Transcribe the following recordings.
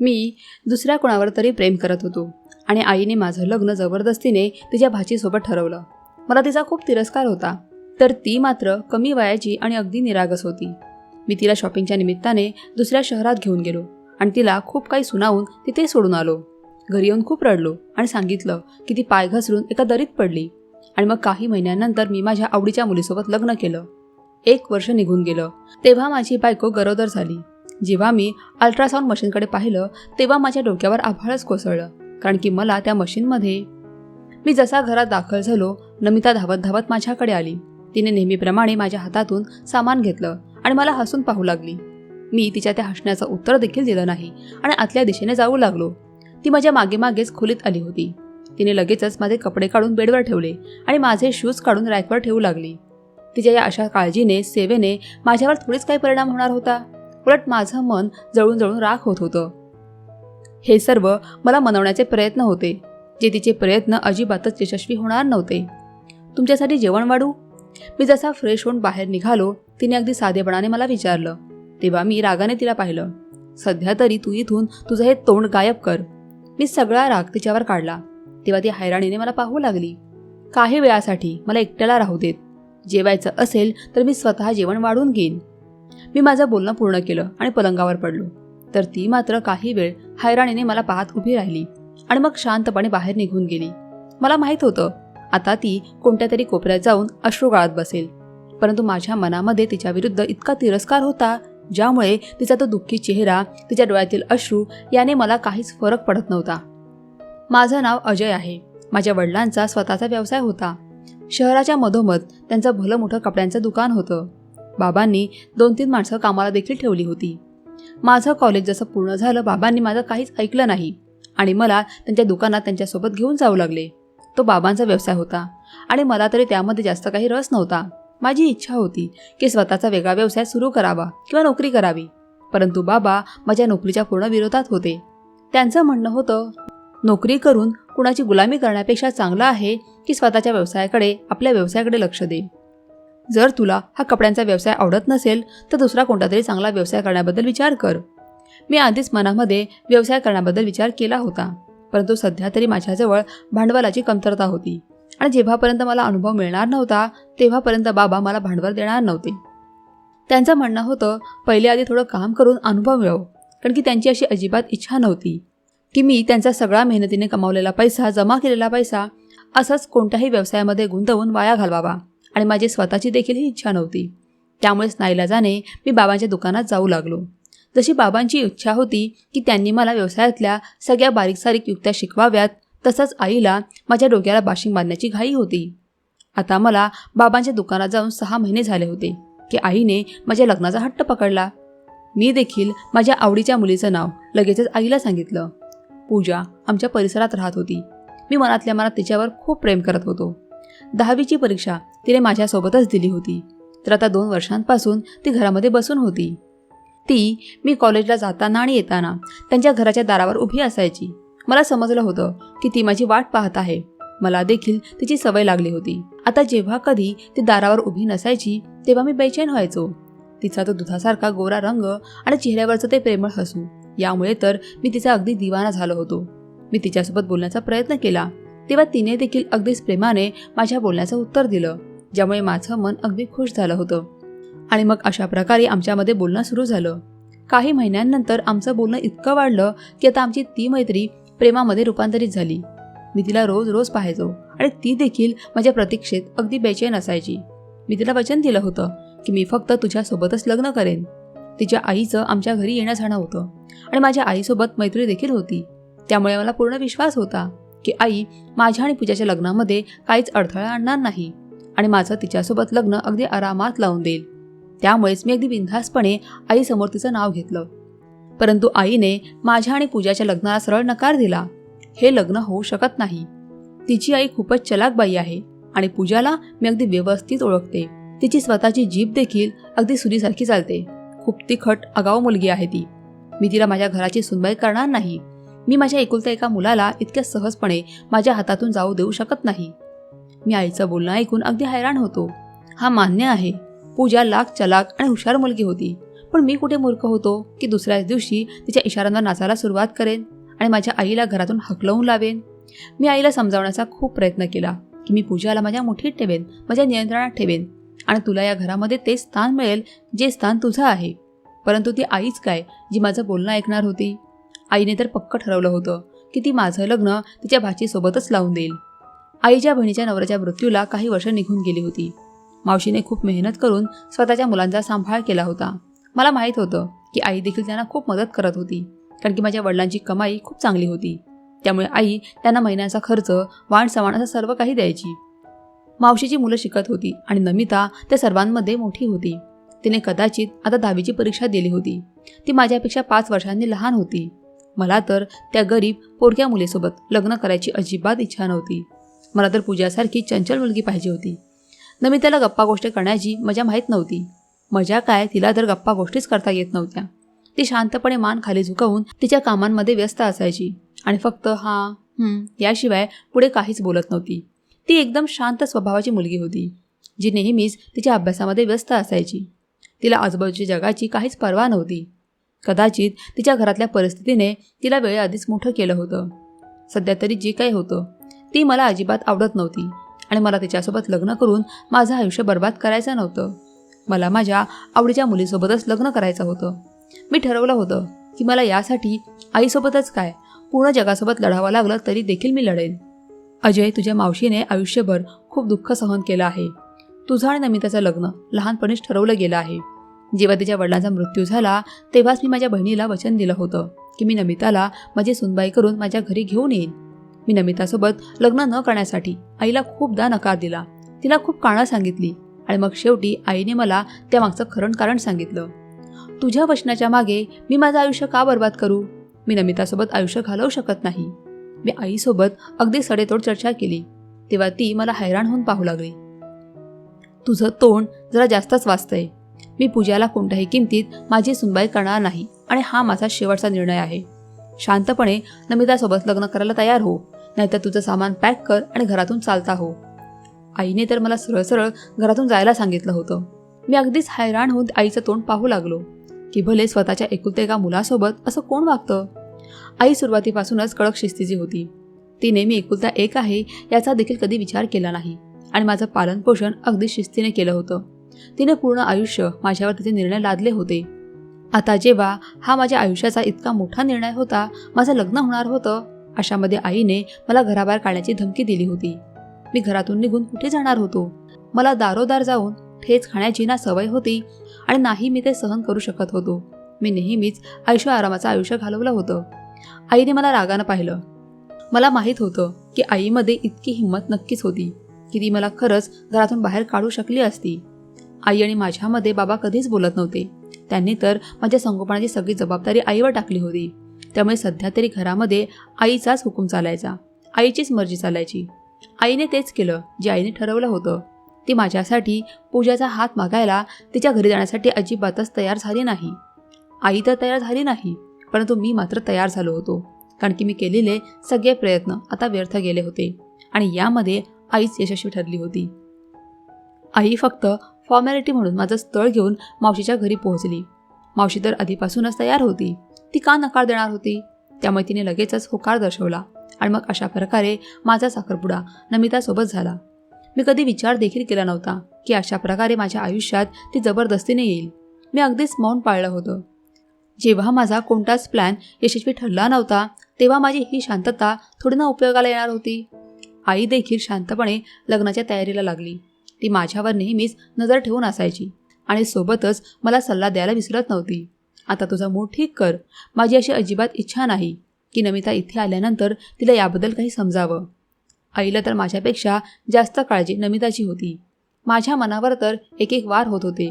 मी दुसऱ्या कोणावर तरी प्रेम करत होतो आणि आईने माझं लग्न जबरदस्तीने तिच्या भाचीसोबत ठरवलं. मला तिचा खूप तिरस्कार होता तर ती मात्र कमी वयाची आणि अगदी निरागस होती. मी तिला शॉपिंगच्या निमित्ताने दुसऱ्या शहरात घेऊन गेलो आणि तिला खूप काही सुनावून तिथे सोडून आलो. घरी येऊन खूप रडलो आणि सांगितलं की ती पाय घसरून एका दरीत पडली आणि मग काही महिन्यानंतर मी माझ्या आवडीच्या मुलीसोबत लग्न केलं. एक वर्ष निघून गेलं. तेव्हा माझी बायको गरोदर झाली. जेव्हा मी अल्ट्रासाऊंड मशीनकडे पाहिलं तेव्हा माझ्या डोक्यावर आभाळच कोसळलं कारण की मला त्या मशीनमध्ये मी जसा घरात दाखल झालो नमिता धावत धावत माझ्याकडे आली. तिने नेहमीप्रमाणे माझ्या हातातून सामान घेतलं आणि मला हसून पाहू लागली. मी तिच्या त्या हसण्याचं उत्तर देखील दिलं नाही आणि आतल्या दिशेने जाऊ लागलो. ती माझ्या मागे मागेच खोलीत आली होती. तिने लगेचच माझे कपडे काढून बेडवर ठेवले आणि माझे शूज काढून रॅकवर ठेवू लागली. तिच्या या अशा काळजीने सेवेने माझ्यावर थोडीच काही परिणाम होणार होता. उलट माझं मन जळून जळून राख होत होतं. हे सर्व मला मनवण्याचे प्रयत्न होते जे तिचे प्रयत्न अजिबातच यशस्वी होणार नव्हते. तुमच्यासाठी जेवण वाढू? मी जसा फ्रेश होऊन बाहेर निघालो तिने अगदी साधेपणाने मला विचारलं. तेव्हा मी रागाने तिला पाहिलं. सध्या तरी तू इथून तुझं हे तोंड गायब कर. मी सगळा राग तिच्यावर काढला. तेव्हा ती हैराणीने मला पाहू लागली. काही वेळासाठी मला एकट्याला राहू देत. जेवायचं असेल तर मी स्वतः जेवण वाढून घेईन. मी माझं बोलणं पूर्ण केलं आणि पलंगावर पडलो. तर ती मात्र काही वेळ हैराणीने मला पाहत उभी राहिली आणि मग शांतपणे बाहेर निघून गेली. मला माहीत होतं आता ती कोणत्या तरी कोपऱ्यात जाऊन अश्रू गाळत बसेल. परंतु माझ्या मनामध्ये तिच्या विरुद्ध इतका तिरस्कार होता ज्यामुळे तिचा तो दुःखी चेहरा तिच्या डोळ्यातील अश्रू याने मला काहीच फरक पडत नव्हता. माझं नाव अजय आहे. माझ्या वडिलांचा स्वतःचा व्यवसाय होता. शहराच्या मधोमध त्यांचं भलं मोठं कपड्यांचं दुकान होतं. बाबांनी दोन तीन माणसं कामाला देखील ठेवली होती. माझं कॉलेज जसं पूर्ण झालं बाबांनी माझं काहीच ऐकलं नाही. आणि मला त्यांच्या दुकानात त्यांच्यासोबत घेऊन जाऊ लागले. तो बाबांचा व्यवसाय होता. आणि मला तरी त्यामध्ये जास्त काही रस नव्हता. माझी इच्छा होती की स्वतःचा वेगळा व्यवसाय सुरू करावा किंवा नोकरी करावी. परंतु बाबा माझ्या नोकरीच्या पूर्ण विरोधात होते. त्यांचं म्हणणं होतं नोकरी करून कुणाची गुलामी करण्यापेक्षा चांगलं आहे की स्वतःच्या व्यवसायाकडे आपल्या व्यवसायाकडे लक्ष दे. जर तुला हा कपड्यांचा व्यवसाय आवडत नसेल तर दुसरा कोणता तरी चांगला व्यवसाय करण्याबद्दल विचार कर. मी आधीच मनामध्ये व्यवसाय करण्याबद्दल विचार केला होता परंतु सध्या तरी माझ्याजवळ भांडवलाची कमतरता होती आणि जेव्हापर्यंत मला अनुभव मिळणार नव्हता तेव्हापर्यंत बाबा मला भांडवल देणार नव्हते. त्यांचं म्हणणं होतं पहिले आधी थोडं काम करून अनुभव मिळव कारण की त्यांची अशी अजिबात इच्छा नव्हती की मी त्यांचा सगळा मेहनतीने कमावलेला पैसा जमा केलेला पैसा असंच कोणत्याही व्यवसायामध्ये गुंतवून वाया घालवावा. आणि माझी स्वतःची देखील ही इच्छा नव्हती. त्यामुळेच नाईलाजाने मी बाबांच्या दुकानात जाऊ लागलो. जशी बाबांची इच्छा होती की त्यांनी मला व्यवसायातल्या सगळ्या बारीक सारीक युक्त्या शिकवाव्यात तसंच आईला माझ्या डोक्याला बाशिंग बांधण्याची घाई होती. आता मला बाबांच्या दुकानात जाऊन सहा महिने झाले होते की आईने माझ्या लग्नाचा हट्ट पकडला. मी देखील माझ्या आवडीच्या मुलीचं नाव लगेचच आईला सांगितलं. पूजा आमच्या परिसरात राहत होती. मी मनातल्या मनात तिच्यावर खूप प्रेम करत होतो. दहावीची परीक्षा तिने माझ्यासोबतच दिली होती. तर आता दोन वर्षांपासून ती घरामध्ये बसून होती. ती मी कॉलेजला जाताना आणि येताना त्यांच्या घराच्या दारावर उभी असायची. मला समजलं होतं की ती माझी वाट पाहत आहे. मला देखील तिची सवय लागली होती. आता जेव्हा कधी ती दारावर उभी नसायची तेव्हा मी बेचैन व्हायचो. तिचा तो दुधासारखा गोरा रंग आणि चेहऱ्यावरचं ते प्रेमळ हसू. यामुळे तर मी तिचा अगदी दिवाना झालो होतो. मी तिच्यासोबत बोलण्याचा प्रयत्न केला. तेव्हा तिने देखील अगदीच प्रेमाने माझ्या बोलण्याचं उत्तर दिलं. ज्यामुळे माझं मन अगदी खुश झालं होतं. आणि मग अशा प्रकारे आमच्यामध्ये बोलणं सुरू झालं. काही महिन्यांनंतर आमचं बोलणं इतकं वाढलं की आता आमची ती मैत्री प्रेमामध्ये रूपांतरित झाली. मी तिला रोज रोज पाहायचो आणि ती देखील माझ्या प्रतीक्षेत अगदी बेचैन असायची. मी तिला वचन दिलं होतं की मी फक्त तुझ्यासोबतच लग्न करेन. तिच्या आईचं आमच्या घरी येणं जाणं होतं आणि माझ्या आईसोबत मैत्री देखील होती. त्यामुळे मला पूर्ण विश्वास होता की आई माझ्या आणि पूजाच्या लग्नामध्ये काहीच अडथळा आणणार नाही. आणि माझं तिच्यासोबत लग्न अगदी आरामात लावून देईल. त्यामुळेच मी अगदी बिनधास्तपणे आईसमोर तिचं नाव घेतलं. परंतु आईने माझ्या आणि पूजाच्या लग्नाला सरळ नकार दिला. हे लग्न होऊ शकत नाही. तिची आई खूपच चलाक बाई आहे आणि पूजाला मी अगदी व्यवस्थित ओळखते. तिची स्वतःची जीभ देखील अगदी सुरीसारखी चालते. खूप तिखट आगाऊ मुलगी आहे ती. मी तिला माझ्या घराची सुनबाई करणार नाही. मी माझ्या एकुलत्या एका मुलाला इतक्या सहजपणे माझ्या हातातून जाऊ देऊ शकत नाही. मी आईचं बोलणं ऐकून अगदी हैराण होतो. हा मान्य आहे. पूजा लाख चलाक आणि हुशार मुलगी होती. पण मी कुठे मूर्ख होतो की दुसऱ्याच दिवशी तिच्या इशाऱ्यांना नाचायला सुरुवात करेन आणि माझ्या आईला घरातून हकलवून लावेन? मी आईला समजावण्याचा खूप प्रयत्न केला की मी पूजाला माझ्या मुठीत ठेवेन माझ्या नियंत्रणात ठेवेन आणि तुला या घरामध्ये ते स्थान मिळेल जे स्थान तुझं आहे. परंतु ती आईच काय जी माझं बोलणं ऐकणार होती? आईने तर पक्क ठरवलं होतं की ती माझं लग्न तिच्या भाचीसोबतच लावून देईल. आईच्या बहिणीच्या नवऱ्याच्या मृत्यूला काही वर्ष निघून गेली होती. मावशीने खूप मेहनत करून स्वतःच्या मुलांचा सांभाळ केला होता. मला माहीत होतं की आई देखील त्यांना खूप मदत करत होती कारण की माझ्या वडिलांची कमाई खूप चांगली होती. त्यामुळे आई त्यांना महिन्याचा खर्च वाण सवाण असं सर्व काही द्यायची. मावशीची मुलं शिकत होती आणि नमिता त्या सर्वांमध्ये मोठी होती. तिने कदाचित आता दहावीची परीक्षा दिली होती. ती माझ्यापेक्षा पाच वर्षांनी लहान होती. मला तर त्या गरीब पोरक्या मुलीसोबत लग्न करायची अजिबात इच्छा नव्हती. मला तर पूजासारखी चंचल मुलगी पाहिजे होती. नमिताला गप्पा गोष्टी करण्याची मजा माहीत नव्हती. मजा काय तिला तर गप्पा गोष्टीच करता येत नव्हत्या. ती शांतपणे मान खाली झुकवून तिच्या कामांमध्ये व्यस्त असायची आणि फक्त हा याशिवाय पुढे काहीच बोलत नव्हती. ती एकदम शांत स्वभावाची मुलगी होती जी नेहमीच तिच्या अभ्यासामध्ये व्यस्त असायची. तिला आजूबाजूच्या जगाची काहीच पर्वा नव्हती. कदाचित तिच्या घरातल्या परिस्थितीने तिला वेळेआधीच मोठं केलं होतं. सध्या तरी जे काही होतं ती मला अजिबात आवडत नव्हती. आणि मला तिच्यासोबत लग्न करून माझं आयुष्य बर्बाद करायचं नव्हतं. मला माझ्या आवडीच्या मुलीसोबतच लग्न करायचं होतं. मी ठरवलं होतं की मला यासाठी आईसोबतच काय पूर्ण जगासोबत लढावं लागलं तरी देखील मी लढेन. अजय तुझ्या मावशीने आयुष्यभर खूप दुःख सहन केलं आहे. तुझं आणि नमिताचं लग्न लहानपणीच ठरवलं गेलं आहे. जेव्हा तिच्या वडिलांचा मृत्यू झाला तेव्हाच मी माझ्या बहिणीला वचन दिलं होतं की मी नमिताला माझी सुनबाई करून माझ्या घरी घेऊन येईन. मी नमितासोबत लग्न न करण्यासाठी आईला खूपदा नकार दिला. तिला खूप काळा सांगितली आणि मग शेवटी आईने मला त्यामागचं खरण कारण सांगितलं. तुझ्या वचनाच्या मागे मी माझं आयुष्य का बर्बाद करू? मी नमितासोबत आयुष्य घालवू शकत नाही. मी आईसोबत अगदी सडेतोड चर्चा केली. तेव्हा ती मला हैराण होऊन पाहू लागली. तुझं तोंड जरा जास्तच वाचतंय. मी पूजाला कोणत्याही किमतीत माझी सुनबाई करणार नाही आणि हा माझा शेवटचा निर्णय आहे. शांतपणे नमितासोबत लग्न करायला तयार हो. नाहीतर तुझं सामान पॅक कर आणि घरातून चालता हो. आईने तर मला सरळ सरळ घरातून जायला सांगितलं होतं. मी अगदीच हैराण होऊन आईचं तोंड पाहू लागलो. की भले स्वतःच्या एकुलते एका मुलासोबत असं कोण वागतं? आई सुरुवातीपासूनच कडक शिस्तीची होती. ती नेहमी एकुलता एक आहे याचा देखील कधी विचार केला नाही आणि माझं पालनपोषण अगदी शिस्तीने केलं होतं. तिने पूर्ण आयुष्य माझ्यावर तिचे निर्णय लादले होते. आता जेव्हा हा माझ्या आयुष्याचा इतका मोठा निर्णय होता माझं लग्न होणार होतं अशामध्ये आईने मला घराबाहेर काढण्याची धमकी दिली होती. मी घरातून निघून कुठे जाणार होतो? मला दारोदार जाऊन ठेच खाण्याची ना सवय होती आणि नाही मी ते सहन करू शकत होतो. मी नेहमीच आयुष्य आरामाचं आयुष्य घालवलं होतं. आईने मला रागानं पाहिलं. मला माहीत होतं की आईमध्ये इतकी हिंमत नक्कीच होती की ती मला खरंच घरातून बाहेर काढू शकली असती. आई आणि माझ्यामध्ये बाबा कधीच बोलत नव्हते. त्यांनी तर माझ्या संगोपनाची सगळी जबाबदारी आईवर टाकली होती. त्यामुळे सध्या तरी घरामध्ये आईचाच हुकूम चालायचा आईचीच मर्जी चालायची. आईने तेच केलं जे आईने ठरवलं होतं. ती माझ्यासाठी पूजाचा हात मागायला तिच्या घरी जाण्यासाठी अजिबातच तयार झाली नाही. आई तर तयार झाली नाही परंतु मी मात्र तयार झालो होतो कारण की मी केलेले सगळे प्रयत्न आता व्यर्थ गेले होते आणि यामध्ये आईच यशस्वी ठरली होती. आई फक्त फॉर्मॅलिटी म्हणून माझं स्थळ घेऊन मावशीच्या घरी पोहोचली. मावशी तर आधीपासूनच तयार होती. ती का नकार देणार होती? त्यामुळे तिने लगेचच होकार दर्शवला आणि मग अशा प्रकारे माझा साखरपुडा नमितासोबत झाला. मी कधी विचार देखील केला नव्हता की अशा प्रकारे माझ्या आयुष्यात ती जबरदस्तीने येईल. मी अगदीच मौन पाळलं होतं. जेव्हा माझा कोणताच प्लॅन यशस्वी ठरला नव्हता तेव्हा माझी ही शांतता थोडी ना उपयोगाला येणार होती. आई देखील शांतपणे लग्नाच्या तयारीला लागली. ती माझ्यावर नेहमीच नजर ठेवून असायची आणि सोबतच मला सल्ला द्यायला विसरत नव्हती. आता तुझा मूड ठीक कर. माझी अशी अजिबात इच्छा नाही की नमिता इथे आल्यानंतर तिला याबद्दल काही समजावं. आईला तर माझ्यापेक्षा जास्त काळजी नमिताची होती. माझ्या मनावर तर एक एक वार होत होते.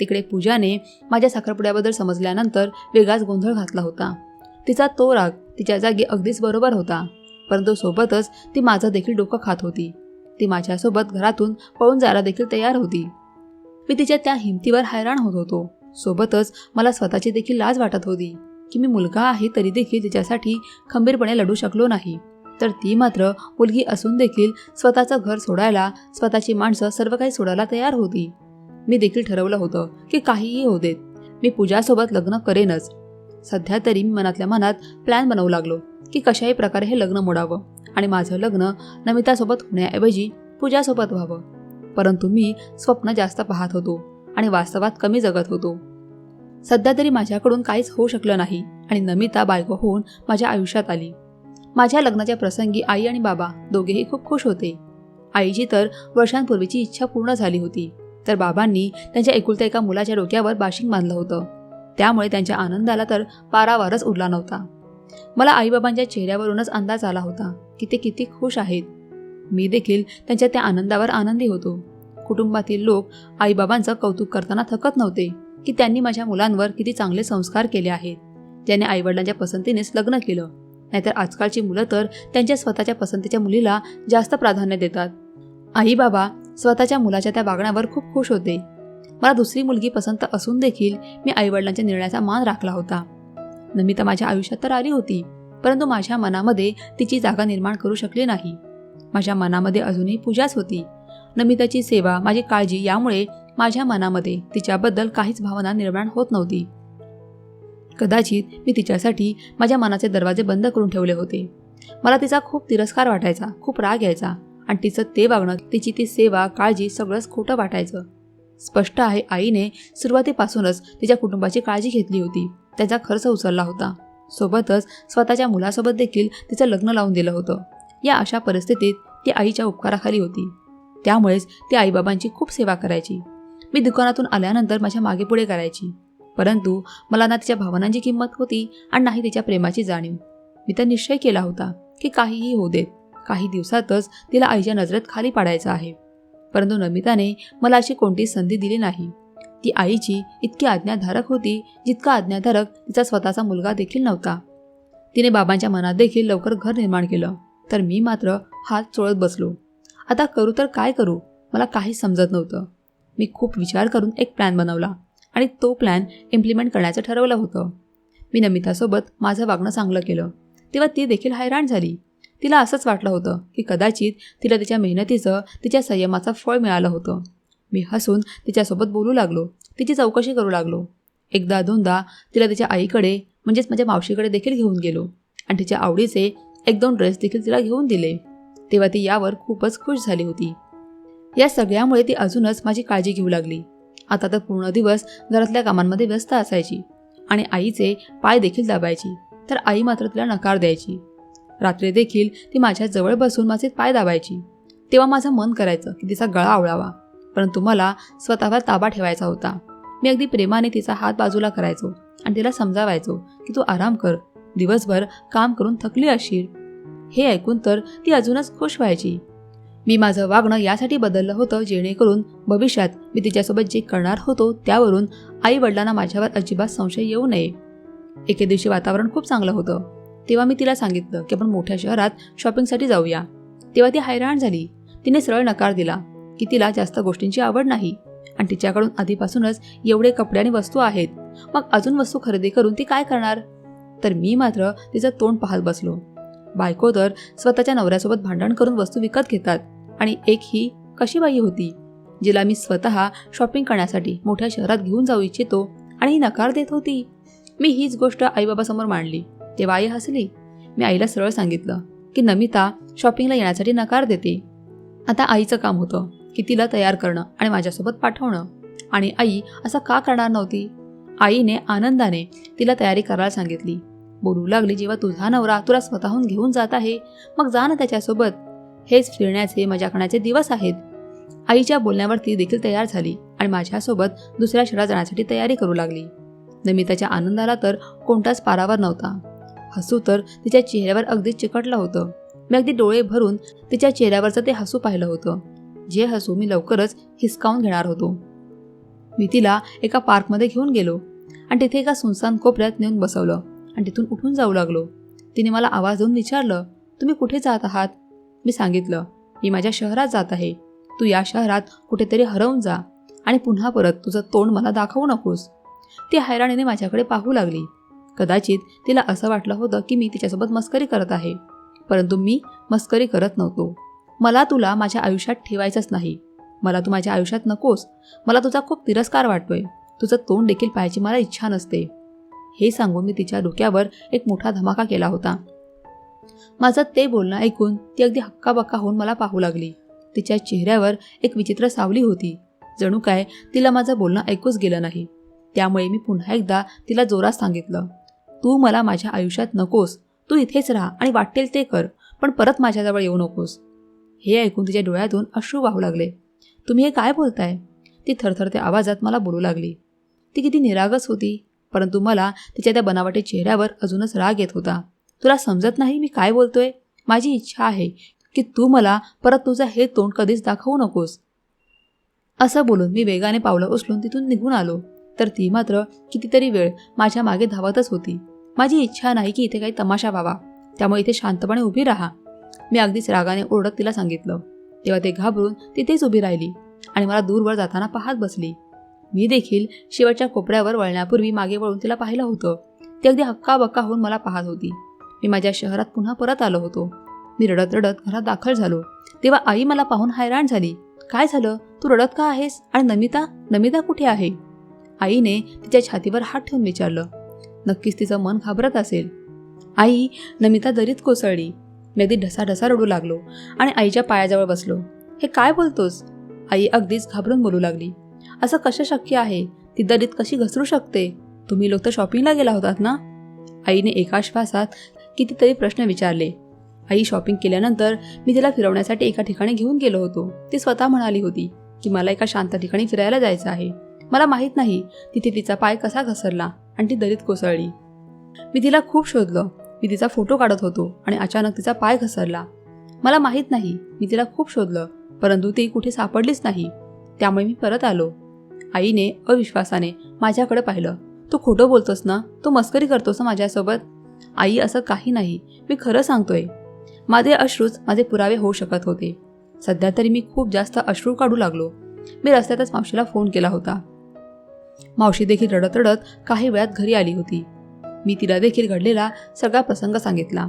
तिकडे पूजाने माझ्या साखरपुड्याबद्दल समजल्यानंतर वेगळाच गोंधळ घातला होता. तिचा तो राग तिच्या जागी अगदीच बरोबर होता परंतु सोबतच ती माझं देखील डोकं खात होती. ती माझ्यासोबत घरातून पळून जायला देखील तयार होती. मी तिच्या त्या हिमतीवर हैराण होत होतो. सोबतच मला स्वतःची देखील लाज वाटत होती की मी मुलगा आहे तरी देखील तिच्यासाठी खंबीरपणे लढू शकलो नाही. तर ती मात्र मुलगी असून देखील स्वतःचं घर सोडायला स्वतःची माणसं सर्व काही सोडायला तयार होती. मी देखील ठरवलं होतं की काहीही होऊ देत. मी पूजासोबत लग्न करेनच. सध्या तरी मी मनातल्या मनात प्लॅन बनवू लागलो की कशाही प्रकारे हे लग्न मोडावं आणि माझं लग्न नमितासोबत होण्याऐवजी पूजासोबत व्हावं. परंतु मी स्वप्न जास्त पाहत होतो आणि वास्तवात कमी जगत होतो. सध्या तरी माझ्याकडून काहीच होऊ शकलं नाही आणि नमिता बायको होऊन माझ्या आयुष्यात आली. माझ्या लग्नाच्या प्रसंगी आई आणि बाबा दोघेही खूप खुश होते. आईची तर वर्षांपूर्वीची इच्छा पूर्ण झाली होती तर बाबांनी त्यांच्या एकुलत्या एका मुलाच्या डोक्यावर बाशिंग बांधलं होतं. त्यामुळे त्यांच्या आनंदाला तर पारावारच उरला नव्हता. मला आईबाबांच्या चेहऱ्यावरूनच अंदाज आला होता की ते किती खुश आहेत. मी देखील त्यांच्या त्या आनंदावर आनंदी होतो. कुटुंबातील लोक आईबाबांचं कौतुक करताना थकत नव्हते की त्यांनी माझ्या मुलांवर किती चांगले संस्कार केले आहेत. ज्याने आईवडिलांच्या पसंतीनेच लग्न केलं. नाहीतर आजकालची मुलं तर त्यांच्या स्वतःच्या पसंतीच्या मुलीला जास्त प्राधान्य देतात. आई बाबा स्वतःच्या मुलाच्या त्या वागण्यावर खूप खुश होते. मला दुसरी मुलगी पसंत असून देखील मी आईवडिलांच्या निर्णयाचा मान राखला होता. नमिता माझ्या आयुष्यात तर आली होती परंतु माझ्या मनामध्ये तिची जागा निर्माण करू शकली नाही. माझ्या मनामध्ये अजूनही पूजाच होती. नमिताची सेवा माझी काळजी यामुळे माझ्या मनामध्ये तिच्याबद्दल काहीच भावना निर्माण होत नव्हती. कदाचित मी तिच्यासाठी माझ्या मनाचे दरवाजे बंद करून ठेवले होते. मला तिचा खूप तिरस्कार वाटायचा खूप राग यायचा आणि तिचं ते वागणं तिची ती सेवा काळजी सगळंच खोटं वाटायचं. स्पष्ट आहे आईने सुरुवातीपासूनच तिच्या कुटुंबाची काळजी घेतली होती. त्याचा खर्च उचलला होता. सोबतच स्वतःच्या मुलासोबत देखील तिचं लग्न लावून दिलं होतं. या अशा परिस्थितीत ती आईच्या उपकाराखाली होती. त्यामुळेच ती आईबाबांची खूप सेवा करायची. मी दुकानातून आल्यानंतर माझ्या मागे पुढे करायची. परंतु मला ना तिच्या भावनांची किंमत होती आणि नाही तिच्या प्रेमाची जाणीव. मी तर निश्चय केला होता की काहीही होऊ देत. काही दिवसातच तिला आईच्या नजरेत खाली पाडायचं आहे. परंतु नमिताने मला अशी कोणतीच संधी दिली नाही. ती आईची इतकी आज्ञाधारक होती जितका आज्ञाधारक तिचा स्वतःचा मुलगा देखील नव्हता. तिने बाबांच्या मनात देखील लवकर घर निर्माण केलं. तर मी मात्र हात चोळत बसलो. आता करू तर काय करू? मला काहीच समजत नव्हतं. मी खूप विचार करून एक प्लॅन बनवला आणि तो प्लॅन इम्प्लिमेंट करण्याचं ठरवलं होतं. मी नमितासोबत माझं वागणं चांगलं केलं. तेव्हा ती देखील हैराण झाली. तिला असंच वाटलं होतं की कदाचित तिला तिच्या मेहनतीचं तिच्या संयमाचं फळ मिळालं होतं. मी हसून तिच्यासोबत बोलू लागलो. तिची चौकशी करू लागलो. एकदा दोनदा तिला तिच्या आईकडे म्हणजेच माझ्या मावशीकडे देखील घेऊन गेलो आणि तिच्या आवडीचे एक दोन ड्रेस देखील तिला घेऊन दिले. तेव्हा ती यावर खूपच खुश झाली होती. या सगळ्यामुळे ती अजूनच माझी काळजी घेऊ लागली. आता तर पूर्ण दिवस घरातल्या कामांमध्ये व्यस्त असायची आणि आईचे पाय देखील दाबायची तर आई मात्र तिला नकार द्यायची. रात्री देखील ती माझ्या जवळ बसून माझे पाय दाबायची. तेव्हा माझं मन करायचं की तिचा गळा आवळावा परंतु मला स्वतःवर ताबा ठेवायचा होता. मी अगदी प्रेमाने तिचा हात बाजूला करायचो आणि तिला समजावायचो की तू आराम कर दिवसभर काम करून थकली असशील. हे ऐकून तर ती अजूनच खुश व्हायची. मी माझं वागणं यासाठी बदललं होतं जेणेकरून भविष्यात मी तिच्यासोबत जे करणार होतो त्यावरून आई वडिलांना माझ्यावर अजिबात संशय येऊ नये. एके दिवशी वातावरण खूप चांगलं होतं. तेव्हा मी तिला सांगितलं की आपण मोठ्या शहरात शॉपिंगसाठी जाऊया. तेव्हा ती हैराण झाली. तिने सरळ नकार दिला की तिला जास्त गोष्टींची आवड नाही आणि तिच्याकडून आधीपासूनच एवढे कपडे आणि वस्तू आहेत. मग अजून वस्तू खरेदी करून ती काय करणार? तर मी मात्र तिचं तोंड पाहत बसलो. बायको तर स्वतःच्या नवऱ्यासोबत भांडण करून वस्तू विकत घेतात. आणि एक ही कशी बाई होती जिला मी स्वतः शॉपिंग करण्यासाठी मोठ्या शहरात घेऊन जाऊ इच्छितो आणि ही नकार देत होती. मी हीच गोष्ट आईबाबासमोर मांडली. तेव्हा आई हसली. मी आईला सरळ सांगितलं की नमिता शॉपिंगला येण्यासाठी नकार देते. आता आईचं काम होतं की तिला तयार करणं आणि माझ्यासोबत पाठवणं. आणि आई असं का करणार नव्हती? आईने आनंदाने तिला तयारी करायला सांगितली. बोलू लागली जेव्हा तुझा नवरा तुला स्वतःहून घेऊन जात आहे. मग जा ना त्याच्यासोबत. हेच फिरण्याचे मजा करण्याचे दिवस आहेत. आईच्या बोलण्यावर ती देखील तयार झाली आणि माझ्यासोबत दुसऱ्या शहरात जाण्यासाठी तयारी करू लागली. नमिताच्या आनंदाला तर कोणताच पारावर नव्हता. हसू तर तिच्या चेहऱ्यावर अगदी चिकटलं होतं. मी अगदी डोळे भरून तिच्या चेहऱ्यावरचं ते हसू पाहिलं होतं. जे हसू मी लवकरच हिसकावून घेणार होतो. मी तिला एका पार्कमध्ये घेऊन गेलो आणि तिथे एका सुनसान कोपऱ्यात नेऊन बसवलं. आणि तिथून उठून जाऊ लागलो. तिने मला आवाज देऊन विचारलं तुम्ही कुठे जात आहात? मी सांगितलं मी माझ्या शहरात जात आहे. तू या शहरात कुठेतरी हरवून जा आणि पुन्हा परत तुझं तोंड मला दाखवू नकोस. ती हैराणीने माझ्याकडे पाहू लागली. कदाचित तिला असं वाटलं होतं की मी तिच्यासोबत मस्करी करत आहे परंतु मी मस्करी करत नव्हतो. मला तुला माझ्या आयुष्यात ठेवायचंच नाही. मला तू माझ्या आयुष्यात नकोस. मला तुझा खूप तिरस्कार वाटतोय. तुझं तोंड देखील पाहायची मला इच्छा नसते. हे सांगून मी तिच्या डोक्यावर एक मोठा धमाका केला होता. माझं ते बोलणं ऐकून ती अगदी हक्काबक्का होऊन मला पाहू लागली. तिच्या चेहऱ्यावर एक विचित्र सावली होती. जणू काय तिला माझं बोलणं ऐकूच गेलं नाही. त्यामुळे मी पुन्हा एकदा तिला जोरात सांगितलं तू मला माझ्या आयुष्यात नकोस. तू इथेच राहा आणि वाटेल ते कर पण परत माझ्याजवळ येऊ नकोस. हे ऐकून तिच्या डोळ्यातून अश्रू वाहू लागले. तुम्ही हे काय बोलताय? ती थरथरत्या आवाजात मला बोलू लागली. ती किती निरागस होती. परंतु मला तिच्या त्या बनावटी चेहऱ्यावर अजूनच राग येत होता. तुला समजत नाही मी काय बोलतोय? माझी इच्छा आहे की तू मला परत तुझं हे तोंड कधीच दाखवू नकोस. असं बोलून मी वेगाने पावलं उचलून तिथून निघून आलो. तर ती मात्र कितीतरी वेळ माझ्या मागे धावतच होती. माझी इच्छा नाही की इथे काही तमाशा व्हावा. त्यामुळे इथे शांतपणे उभी राहा. मी अगदीच रागाने ओरडत तिला सांगितलं. तेव्हा ते घाबरून तिथेच उभी राहिली आणि मला दूरवर जाताना पाहत बसली. मी देखील शेवटच्या कोपऱ्यावर वळण्यापूर्वी मागे वळून तिला पाहिलं होतं. ती अगदी हक्काबक्का होऊन मला पाहत होती. मी माझ्या शहरात पुन्हा परत आलो होतो. मी रडत रडत घरात दाखल झालो. तेव्हा आई मला पाहून हैराण झाली. काय झालं? तू रडत का आहेस? आणि नमिता? नमिता कुठे आहे? आईने तिच्या छातीवर हात ठेवून विचारलं. नक्कीच तिचं मन घाबरत असेल. आई नमिता दरीत कोसळली. मी अगदी ढसाढसा रडू लागलो आणि आईच्या पायाजवळ बसलो. हे काय बोलतोस? आई अगदीच घाबरून बोलू लागली. असं कसं शक्य आहे? ती दरीत कशी घसरू शकते? तुम्ही लोक तर शॉपिंगला गेला होतात ना? आईने एका श्वासात कितीतरी प्रश्न विचारले. आई शॉपिंग केल्यानंतर मी तिला फिरवण्यासाठी एका ठिकाणी घेऊन गेलो होतो. ती स्वतः म्हणाली होती की मला एका शांत ठिकाणी फिरायला जायचं आहे. मला माहीत नाही तिथे तिचा पाय कसा घसरला आणि ती दरीत कोसळली. मी तिला खूप शोधलं. मी तिचा फोटो काढत होतो आणि अचानक तिचा पाय घसरला. मला माहीत नाही. मी तिला खूप शोधलं परंतु ती कुठे सापडलीच नाही. त्यामुळे मी परत आलो. आईने अविश्वासाने माझ्याकडे पाहिलं. तू खोटं बोलतोस ना? तू मस्करी करतोस ना माझ्यासोबत? आई असं काही नाही. मी खरं सांगतोय. माझे अश्रूच माझे पुरावे होऊ शकत होते. सध्या तरी मी खूप जास्त अश्रू काढू लागलो. मी रस्त्यातच मावशीला फोन केला होता. मावशी देखील रडत रडत काही वेळात घरी आली होती. मी तिला देखील घडलेला सगळा प्रसंग सांगितला.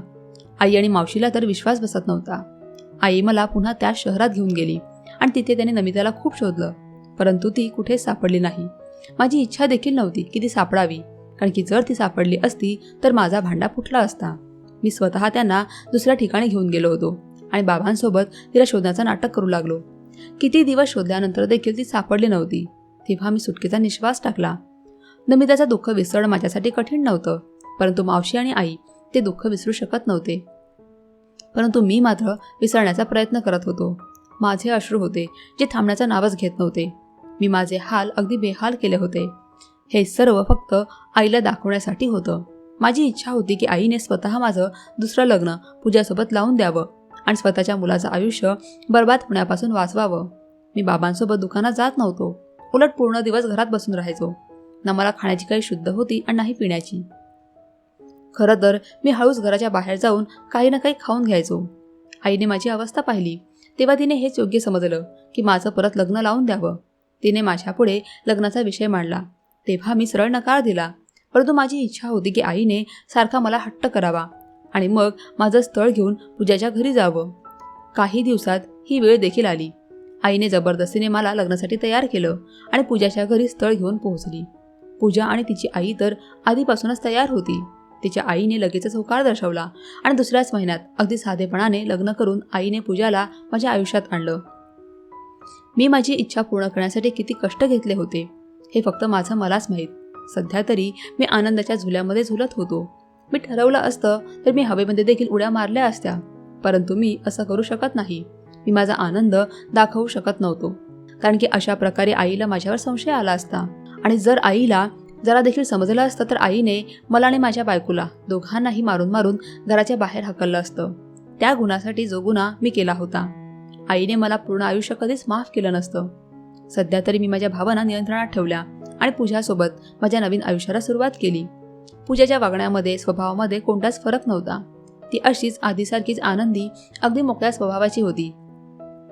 आई आणि मावशीला तर विश्वास बसत नव्हता. आई मला पुन्हा त्या शहरात घेऊन गेली आणि तिथे त्याने नमिताला खूप शोधलं. परंतु ती कुठेच सापडली नाही. माझी इच्छा देखील नव्हती की ती सापडावी कारण की जर ती सापडली असती तर माझा भांडा फुटला असता. मी स्वतः त्यांना दुसऱ्या ठिकाणी घेऊन गेलो होतो आणि बाबांसोबत तिला शोधण्याचं नाटक करू लागलो. किती दिवस शोधल्यानंतर देखील ती सापडली नव्हती. तेव्हा मी सुटकेचा निश्वास टाकला. नमिताचं दुःख विसरणं माझ्यासाठी कठीण नव्हतं परंतु मावशी आणि आई ते दुःख विसरू शकत नव्हते. परंतु मी मात्र विसरण्याचा प्रयत्न करत होतो. माझे अश्रू होते जे थांबण्याचं नावच घेत नव्हते. मी माझे हाल अगदी बेहाल केले होते. हे सर्व फक्त आईला दाखवण्यासाठी होतं. माझी इच्छा होती की आईने स्वतः माझं दुसरं लग्न पूजासोबत लावून द्यावं आणि स्वतःच्या मुलाचं आयुष्य बर्बाद होण्यापासून वाचवावं. मी बाबांसोबत दुकानात जात नव्हतो. उलट पूर्ण दिवस घरात बसून राहायचो. ना मला खाण्याची काही शुद्ध होती आणि नाही पिण्याची. खरं तर मी हळूच घराच्या बाहेर जाऊन काही ना काही खाऊन घ्यायचो. आईने माझी अवस्था पाहिली. तेव्हा तिने हेच योग्य समजलं की माझं परत लग्न लावून द्यावं. तिने माझ्यापुढे लग्नाचा विषय मांडला. तेव्हा मी सरळ नकार दिला. परंतु माझी इच्छा होती की आईने सारखा मला हट्ट करावा आणि मग माझं स्थळ घेऊन पूजाच्या घरी जावं. काही दिवसात ही वेळ देखील आली. आईने जबरदस्तीने मला लग्नासाठी तयार केलं आणि पूजाच्या घरी स्थळ घेऊन पोहोचली. पूजा आणि तिची आई तर आधीपासूनच तयार होती. तिच्या आईने लगेचच होकार दर्शवला आणि दुसऱ्याच महिन्यात अगदी साधेपणाने लग्न करून आईने पूजाला माझ्या आयुष्यात आणलं. मी माझी इच्छा पूर्ण करण्यासाठी किती कष्ट घेतले होते. हे फक्त माझं मलाच माहीत. सध्या तरी मी आनंदाच्या झुल्यामध्ये झुलत होतो. मी ठरवलं असतं तर मी हवेमध्ये देखील उड्या मारल्या असत्या. परंतु मी असं करू शकत नाही. मी माझा आनंद दाखवू शकत नव्हतो. कारण की अशा प्रकारे आईला माझ्यावर संशय आला असता. आणि जर आईला जरा देखील समजलं असतं तर आईने मला आणि माझ्या बायकोला दोघांनाही मारून मारून घराच्या बाहेर हकललं असतं. त्या गुणासाठी जो गुन्हा मी केला होता. आईने मला पूर्ण आयुष्य कधीच माफ केलं नसतं. सध्या तरी मी माझ्या भावना नियंत्रणात ठेवल्या आणि पूजासोबत माझ्या नवीन आयुष्याला सुरुवात केली. पूजाच्या वागण्यामध्ये स्वभावामध्ये कोणताच फरक नव्हता. ती अशीच आधीसारखीच आनंदी अगदी मोकळ्या स्वभावाची होती.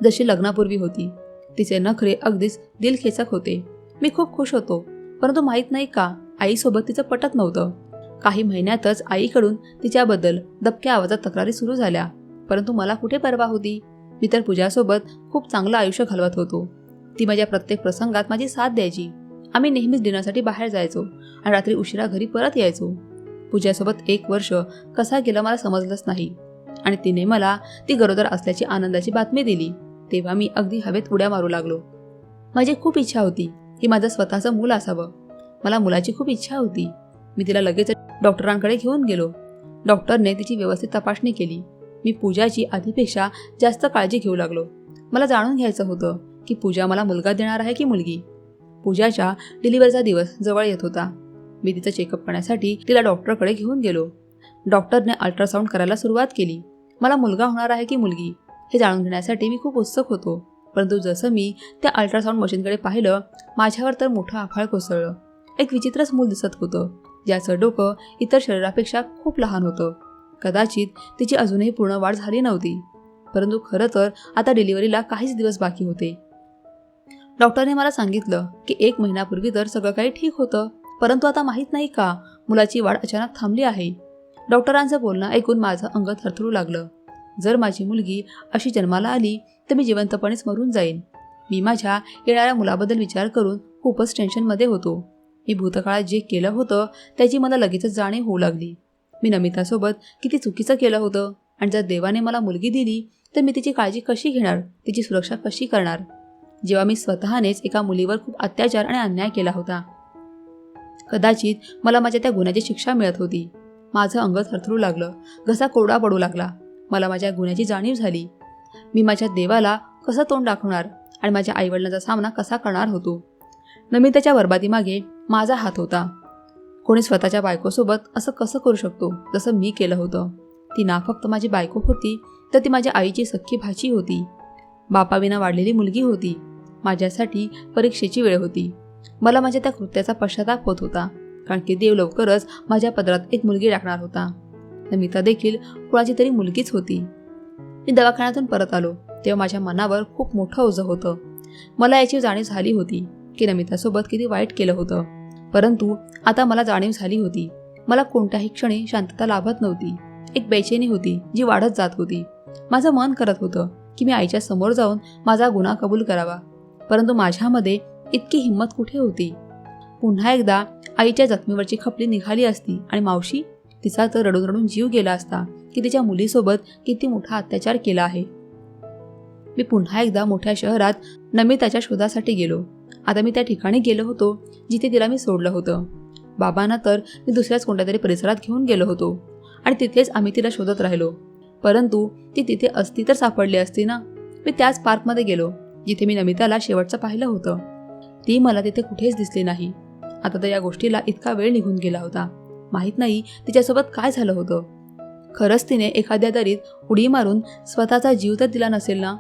जशी लग्नापूर्वी होती. तिचे नखरे अगदीच दिलखेचक होते. मी खूप खुश होतो परंतु माहीत नाही का आईसोबत तिचं पटत नव्हतं. काही महिन्यातच आईकडून तिच्याबद्दल दबक्या आवाजात तक्रारी सुरू झाल्या. परंतु मला कुठे परवा होती? मी तर पूजासोबत खूप चांगलं आयुष्य घालवत होतो. ती माझ्या प्रत्येक प्रसंगात माझी साथ द्यायची. आम्ही नेहमीच डिनरसाठी बाहेर जायचो आणि रात्री उशिरा घरी परत यायचो. पूजासोबत एक वर्ष कसा गेला मला समजलंच नाही आणि तिने मला ती गरोदर असल्याची आनंदाची बातमी दिली. तेव्हा मी अगदी हवेत उड्या मारू लागलो. माझी खूप इच्छा होती की माझं स्वतःचं मूल असावं. मला मुलाची खूप इच्छा होती. मी तिला लगेच डॉक्टरांकडे घेऊन गेलो. डॉक्टरने तिची व्यवस्थित तपासणी केली. मी पूजाची आधीपेक्षा जास्त काळजी घेऊ लागलो. मला जाणून घ्यायचं होतं की पूजा मला मुलगा देणार आहे की मुलगी? पूजाच्या डिलिव्हरीचा दिवस जवळ येत होता. मी तिचं चेकअप करण्यासाठी तिला डॉक्टरकडे घेऊन गेलो. डॉक्टरने अल्ट्रासाऊंड करायला सुरुवात केली. मला मुलगा होणार आहे की मुलगी? हे जाणून घेण्यासाठी मी खूप उत्सुक होतो. परंतु जसं मी त्या अल्ट्रासाऊंड मशीनकडे पाहिलं माझ्यावर तर मोठं आफाळ कोसळलं. एक विचित्रच मूल दिसत होतं ज्याचं डोकं इतर शरीरापेक्षा खूप लहान होतं. कदाचित तिची अजूनही पूर्ण वाढ झाली नव्हती. परंतु खरं तर आता डिलिव्हरीला काहीच दिवस बाकी होते. डॉक्टरने मला सांगितलं की एक महिन्यापूर्वी तर सगळं काही ठीक होतं परंतु आता माहीत नाही का मुलाची वाढ अचानक थांबली आहे. डॉक्टरांचं बोलणं ऐकून माझं अंग थरथरू लागलं. जर माझी मुलगी अशी जन्माला आली तर मी जिवंतपणेच मरून जाईन. मी माझ्या येणाऱ्या मुलाबद्दल विचार करून खूपच टेन्शनमध्ये होतो. मी भूतकाळात जे केलं होतं त्याची मला लगेचच जाणीव होऊ लागली. मी नमितासोबत किती चुकीचं केलं होतं आणि जर देवाने मला मुलगी दिली तर मी तिची काळजी कशी घेणार? तिची सुरक्षा कशी करणार? जेव्हा मी स्वतःनेच एका मुलीवर खूप अत्याचार आणि अन्याय केला होता कदाचित मला माझ्या त्या गुन्ह्याची शिक्षा मिळत होती. माझं अंग थरथरू लागलं घसा कोरडा पडू लागला. मला माझ्या गुन्ह्याची जाणीव झाली. मी माझ्या देवाला कसं तोंड दाखवणार आणि माझ्या आईवडिलांचा सामना कसा करणार होतो? नमिताच्या बरबादीमागे माझा हात होता. कोणी स्वतःच्या बायकोसोबत असं कसं करू शकतो? जसं मी केलं होतं. ती ना फक्त माझी बायको होती तर ती माझ्या आईची सख्खी भाची होती. बापाविना वाढलेली मुलगी होती. माझ्यासाठी परीक्षेची वेळ होती. मला माझ्या त्या कृत्याचा पश्चाताप होत होता कारण की देव लवकरच माझ्या पदरात एक मुलगी टाकणार होता. नमिता देखील कुणाची तरी मुलगीच होती. मी दवाखान्यातून परत आलो तेव्हा माझ्या मनावर खूप मोठं ओझं होतं. मला याची जाणीव झाली होती की नमितासोबत किती वाईट केलं होतं. परंतु आता मला जाणीव झाली होती. मला कोणत्याही क्षणी शांतता लाभत नव्हती. एक बेचैनी होती जी वाढत जात होती. माझं मन करत होतं की मी आईच्या समोर जाऊन माझा गुन्हा कबूल करावा. परंतु माझ्यामध्ये इतकी हिंमत कुठे होती? पुन्हा एकदा आईच्या जखमीवरची खपली निघाली असती आणि मावशी तिचा तर रडून रडून जीव गेला असता की तिच्या मुलीसोबत किती मोठा अत्याचार केला आहे. मी पुन्हा एकदा मोठ्या शहरात नमिताच्या शोधासाठी गेलो. आता मी त्या ठिकाणी गेलो होतो जिथे तिला मी सोडलं होतं. बाबांना तर मी दुसऱ्याच कोणत्या तरी परिसरात घेऊन गेलो होतो आणि तिथेच आम्ही तिला शोधत राहिलो. परंतु ती तिथे असती तर सापडली असती ना? मी त्याच पार्कमध्ये गेलो जिथे मी नमिताला शेवटचं पाहिलं होतं. ती मला तिथे कुठेच दिसली नाही. आता तर या गोष्टीला इतका वेळ निघून गेला होता. माहीत नाही तिच्यासोबत काय झालं होतं. खरंच तिने एखाद्या दरीत उडी मारून स्वतःचा जीव तर दिला नसेल ना?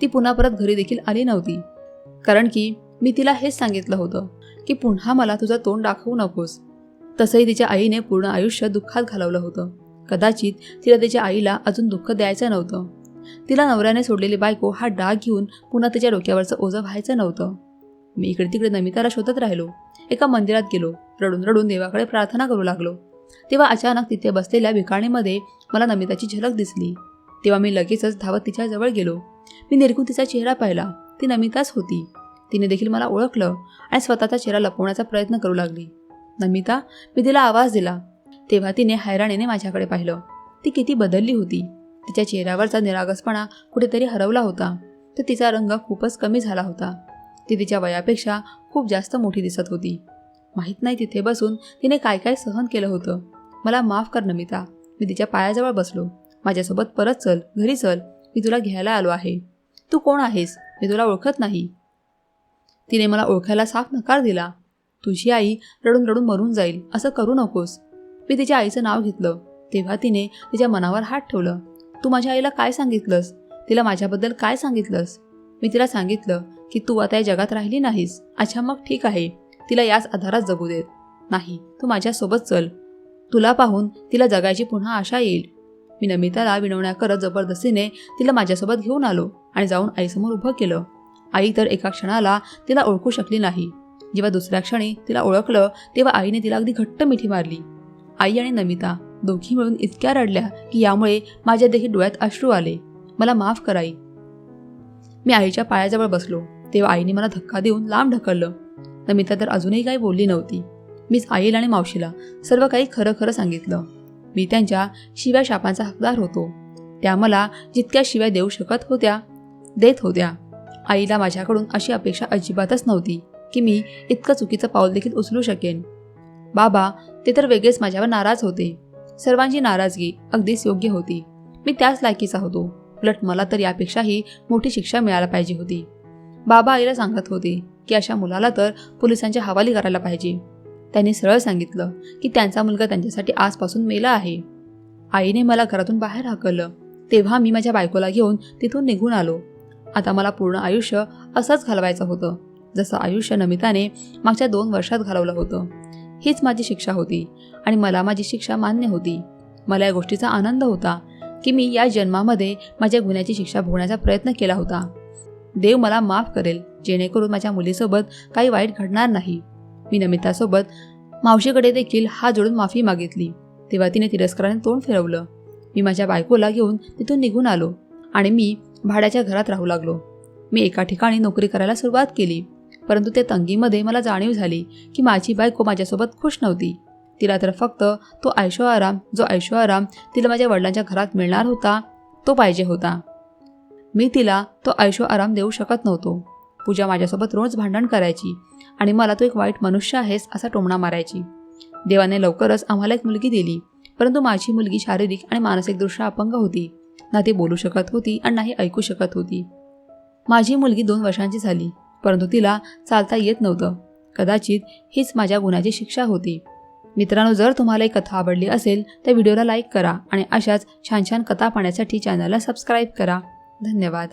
ती पुन्हा परत घरी देखील आली नव्हती. कारण की मी तिला हेच सांगितलं होतं की पुन्हा मला तुझं तोंड दाखवू नकोस. तसंही तिच्या आईने पूर्ण आयुष्य दुःखात घालवलं होतं. कदाचित तिला तिच्या आईला अजून दुःख द्यायचं नव्हतं. तिला नवऱ्याने सोडलेली बायको हा डाग घेऊन पुन्हा तिच्या डोक्यावरचं ओझं व्हायचं नव्हतं. मी इकडे तिकडे नमिताला शोधत राहिलो. एका मंदिरात गेलो. रडून रडून देवाकडे प्रार्थना करू लागलो. तेव्हा अचानक तिथे बसलेल्या भिकाणीमध्ये मला नमिताची झलक दिसली. तेव्हा मी लगेचच धावत तिच्याजवळ गेलो. मी निरखून तिचा चेहरा पाहिला. ती नमिताच होती. तिने देखील मला ओळखलं आणि स्वतःचा चेहरा लपवण्याचा प्रयत्न करू लागली. नमिता मी तिला आवाज दिला. तेव्हा तिने हैराणीने माझ्याकडे पाहिलं. ती किती बदलली होती. तिच्या चेहऱ्यावरचा निरागसपणा कुठेतरी हरवला होता. तर तिचा रंग खूपच कमी झाला होता. ती तिच्या वयापेक्षा खूप जास्त मोठी दिसत होती. माहीत नाही तिथे बसून तिने काय काय सहन केलं होतं. मला माफ कर नमिता. मी तिच्या पायाजवळ बसलो. माझ्यासोबत परत चल. घरी चल. मी तुला घ्यायला आलो आहे. तू कोण आहेस? मी तुला ओळखत नाही. तिने मला ओळखायला साफ नकार दिला. तुझी आई रडून रडून मरून जाईल असं करू नकोस. मी तिच्या आईचं नाव घेतलं. तेव्हा तिने तिच्या मनावर हात ठेवलं. तू माझ्या आईला काय सांगितलंस? तिला माझ्याबद्दल काय सांगितलंस? मी तिला सांगितलं की तू आता या जगात राहिली नाहीस. अच्छा मग ठीक आहे. तिला याच आधारात जगू देत नाही तू माझ्यासोबत चल. तुला पाहून तिला जगायची पुन्हा आशा येईल. मी नमिताला विनवण्या करत जबरदस्तीने तिला माझ्यासोबत घेऊन आलो आणि जाऊन आईसमोर उभं केलं. आई तर एका क्षणाला तिला ओळखू शकली नाही. जेव्हा दुसऱ्या क्षणी तिला ओळखलं तेव्हा आईने तिला अगदी घट्ट मिठी मारली. आई आणि नमिता दोघी मिळून इतक्या रडल्या की यामुळे माझ्या देखील डोळ्यात अश्रू आले. मला माफ कराई मी आईच्या पायाजवळ बसलो. तेव्हा आईने मला धक्का देऊन लांब ढकललं. नमिता तर अजूनही काही बोलली नव्हती. मीच आईला आणि मावशीला सर्व काही खरं खरं सांगितलं. मी त्यांच्या शिव्या शापांचा हकदार होतो. त्या मला जितक्या शिव्या देऊ शकत होत्या देत होत्या. आईला माझ्याकडून अशी अपेक्षा अजिबातच नव्हती की मी इतकं चुकीचं पाऊल देखील उचलू शकेन. बाबा ते तर वेगळेच माझ्यावर नाराज होते. सर्वांची नाराजगी अगदीच योग्य होती. मी त्याच लायकीचा होतो. उलट मला तर यापेक्षाही मोठी शिक्षा मिळायला पाहिजे होती. बाबा आईला सांगत होते की अशा मुलाला तर पोलिसांच्या हवाली करायला पाहिजे. त्यांनी सरळ सांगितलं की त्यांचा मुलगा त्यांच्यासाठी आजपासून मेला आहे. आईने मला घरातून बाहेर हाकललं. तेव्हा मी माझ्या बायकोला घेऊन तिथून निघून आलो. आता मला पूर्ण आयुष्य असंच घालवायचं होतं जसं आयुष्य नमिताने मागच्या दोन वर्षात घालवलं होतं. हीच माझी शिक्षा होती आणि मला माझी शिक्षा मान्य होती. मला या गोष्टीचा आनंद होता की मी या जन्मामध्ये माझ्या गुन्ह्याची शिक्षा भोगण्याचा प्रयत्न केला होता. देव मला माफ करेल जेणेकरून माझ्या मुलीसोबत काही वाईट घडणार नाही. मी नमितासोबत मावशीकडे देखील हात जोडून माफी मागितली तेव्हा तिने तिरस्काराने तोंड फिरवलं. मी माझ्या बायकोला घेऊन तिथून निघून आलो आणि मी भाड्याच्या घरात राहू लागलो. मी एका ठिकाणी नोकरी करायला सुरुवात केली परंतु त्या तंगीमध्ये मला जाणीव झाली की माझी बायको माझ्यासोबत खुश नव्हती. तिला तर फक्त तो ऐशो आराम जो ऐशो आराम तिला माझ्या वडिलांच्या घरात मिळणार होता तो पाहिजे होता. मी तिला तो ऐशो आराम देऊ शकत नव्हतो. पूजा माझ्यासोबत रोज भांडण करायची आणि मला तो एक वाईट मनुष्य आहेस असा टोमणा मारायची. देवाने लवकरच आम्हाला एक मुलगी दिली परंतु माझी मुलगी शारीरिक आणि मानसिकदृष्ट्या अपंग होती. ना ती बोलू शकत होती आणि नाही ऐकू शकत होती. माझी मुलगी दोन वर्षांची झाली परंतु तिला चालता येत नव्हतं. कदाचित हीच माझ्या गुन्ह्याची शिक्षा होती. मित्रांनो जर तुम्हाला ही कथा आवडली असेल तर व्हिडिओला लाईक करा आणि अशाच छान छान कथा पाहण्यासाठी चॅनलला सबस्क्राईब करा. धन्यवाद.